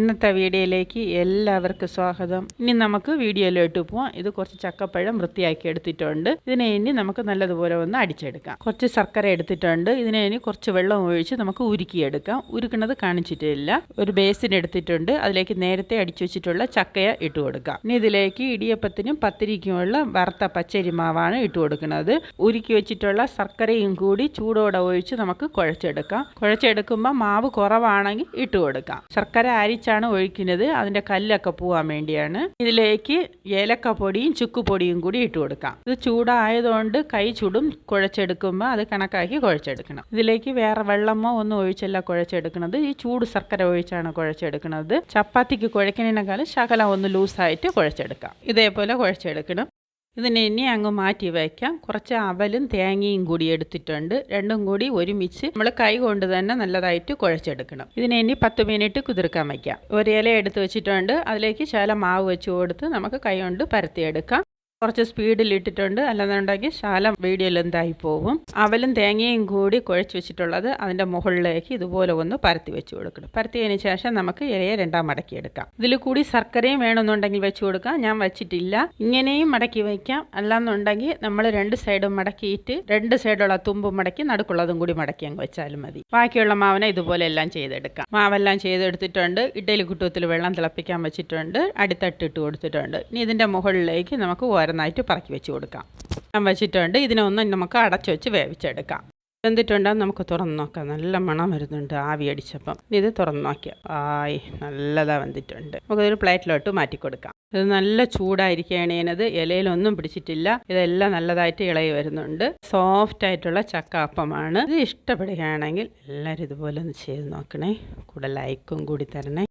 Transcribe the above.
ഇന്നത്തെ വീഡിയോയിലേക്ക് എല്ലാവർക്കും സ്വാഗതം. ഇനി നമുക്ക് വീഡിയോയിലോട്ട് പോവാം. ഇത് കുറച്ച് ചക്കപ്പഴം വൃത്തിയാക്കി എടുത്തിട്ടുണ്ട്. ഇതിനെ ഇനി നമുക്ക് നല്ലതുപോലെ ഒന്ന് അടിച്ചെടുക്കാം. കുറച്ച് ശർക്കര എടുത്തിട്ടുണ്ട്. ഇതിനെ ഇനി കുറച്ച് വെള്ളം ഒഴിച്ച് നമുക്ക് ഉരുക്കിയെടുക്കാം. ഉരുക്കുന്നത് കാണിച്ചിട്ടില്ല. ഒരു ബേസിൻ എടുത്തിട്ടുണ്ട്. അതിലേക്ക് നേരത്തെ അടിച്ചു വെച്ചിട്ടുള്ള ചക്കയ ഇട്ട് കൊടുക്കാം. ഇനി ഇതിലേക്ക് ഇടിയപ്പത്തിനും പത്തിരിക്കുമുള്ള വറുത്ത പച്ചരി മാവാണ് ഇട്ട് കൊടുക്കുന്നത്. ഉരുക്കി വെച്ചിട്ടുള്ള ശർക്കരയും കൂടി ചൂടോടെ ഒഴിച്ച് നമുക്ക് കുഴച്ചെടുക്കാം. കുഴച്ചെടുക്കുമ്പോൾ മാവ് കുറവാണെങ്കിൽ ഇട്ട് കൊടുക്കാം. ശർക്കര അരിച്ചാണ് ഒഴിക്കുന്നത് അതിന്റെ കല്ലൊക്കെ പോവാൻ വേണ്ടിയാണ്. ഇതിലേക്ക് ഏലക്കപ്പൊടിയും ചുക്കുപൊടിയും കൂടി ഇട്ട് കൊടുക്കാം. ഇത് ചൂടായതുകൊണ്ട് കൈ ചുടും കുഴച്ചെടുക്കുമ്പോൾ അത് കണക്കാക്കി കുഴച്ചെടുക്കണം. ഇതിലേക്ക് വേറെ വെള്ളമോ ഒന്നും ഒഴിച്ചല്ല കുഴച്ചെടുക്കുന്നത്. ഈ ചൂട് ശർക്കര ഒഴിച്ചാണ് കുഴച്ചെടുക്കുന്നത്. ചപ്പാത്തിക്ക് കുഴക്കുന്നതിനേക്കാളും ശകലം ഒന്ന് ലൂസായിട്ട് കുഴച്ചെടുക്കാം. ഇതേപോലെ കുഴച്ചെടുക്കണം. ഇതിനെ ഇനി അങ്ങ് മാറ്റി വയ്ക്കാം. കുറച്ച് അവലും തേങ്ങയും കൂടി എടുത്തിട്ടുണ്ട്. രണ്ടും കൂടി ഒരുമിച്ച് നമ്മൾ കൈ കൊണ്ട് തന്നെ നല്ലതായിട്ട് കുഴച്ചെടുക്കണം. ഇതിനെ ഇനി പത്ത് മിനിറ്റ് കുതിർക്കാൻ വയ്ക്കാം. ഒരു ഇല എടുത്ത് വെച്ചിട്ടുണ്ട്. അതിലേക്ക് ശകലം മാവ് വെച്ച് കൊടുത്ത് നമുക്ക് കൈ കൊണ്ട് പരത്തിയെടുക്കാം. കുറച്ച് സ്പീഡിൽ ഇട്ടിട്ടുണ്ട്. അല്ലാന്നുണ്ടെങ്കിൽ ശാലം വീഡിയോയിൽ എന്തായി പോകും. അവലും തേങ്ങയും കൂടി കുഴച്ച് വെച്ചിട്ടുള്ളത് അതിന്റെ മുകളിലേക്ക് ഇതുപോലെ ഒന്ന് പരത്തി വെച്ച് കൊടുക്കണം. പരത്തിയതിന് ശേഷം നമുക്ക് ഇലയെ രണ്ടാം മടക്കി എടുക്കാം. ഇതിൽ കൂടി ശർക്കരയും വേണമെന്നുണ്ടെങ്കിൽ വെച്ച് കൊടുക്കാം. ഞാൻ വെച്ചിട്ടില്ല. ഇങ്ങനെയും മടക്കി വയ്ക്കാം. അല്ലാന്നുണ്ടെങ്കിൽ നമ്മൾ രണ്ട് സൈഡും മടക്കിയിട്ട് രണ്ട് സൈഡുള്ള തുമ്പും മടക്കി നടുക്കുള്ളതും കൂടി മടക്കി അങ്ങ് വെച്ചാലും മതി. ബാക്കിയുള്ള മാവിനെ ഇതുപോലെ എല്ലാം ചെയ്തെടുക്കാം. മാവെല്ലാം ചെയ്തെടുത്തിട്ടുണ്ട്. ഇഡലി കുട്ടത്തിൽ വെള്ളം തിളപ്പിക്കാൻ വെച്ചിട്ടുണ്ട്. അടിത്തട്ടിട്ട് കൊടുത്തിട്ടുണ്ട്. ഇനി ഇതിന്റെ മുകളിലേക്ക് നമുക്ക് ഓരോന്നായിട്ട് പറക്കി വെച്ച് കൊടുക്കാം. ഞാൻ വെച്ചിട്ടുണ്ട്. ഇതിനൊന്നും നമുക്ക് അടച്ചു വെച്ച് വേവിച്ചെടുക്കാം. വെന്തിട്ടുണ്ടെന്ന് നമുക്ക് തുറന്ന് നോക്കാം. നല്ല മണം വരുന്നുണ്ട് ആവി അടിച്ചപ്പം. ഇത് തുറന്ന് നോക്കിയാൽ ആയി. നല്ലതാ വെന്തിട്ടുണ്ട്. നമുക്കതൊരു പ്ലേറ്റിലോട്ട് മാറ്റി കൊടുക്കാം. ഇത് നല്ല ചൂടായിരിക്കുകയാണ് ഇതിനത് ഇലയിലൊന്നും പിടിച്ചിട്ടില്ല. ഇതെല്ലാം നല്ലതായിട്ട് ഇളകി വരുന്നുണ്ട്. സോഫ്റ്റ് ആയിട്ടുള്ള ചക്ക അപ്പമാണ്. ഇത് ഇഷ്ടപ്പെടുകയാണെങ്കിൽ എല്ലാവരും ഇതുപോലെ ഒന്ന് ചെയ്ത് നോക്കണേ. കൂടെ ലൈക്കും കൂടി തരണേ.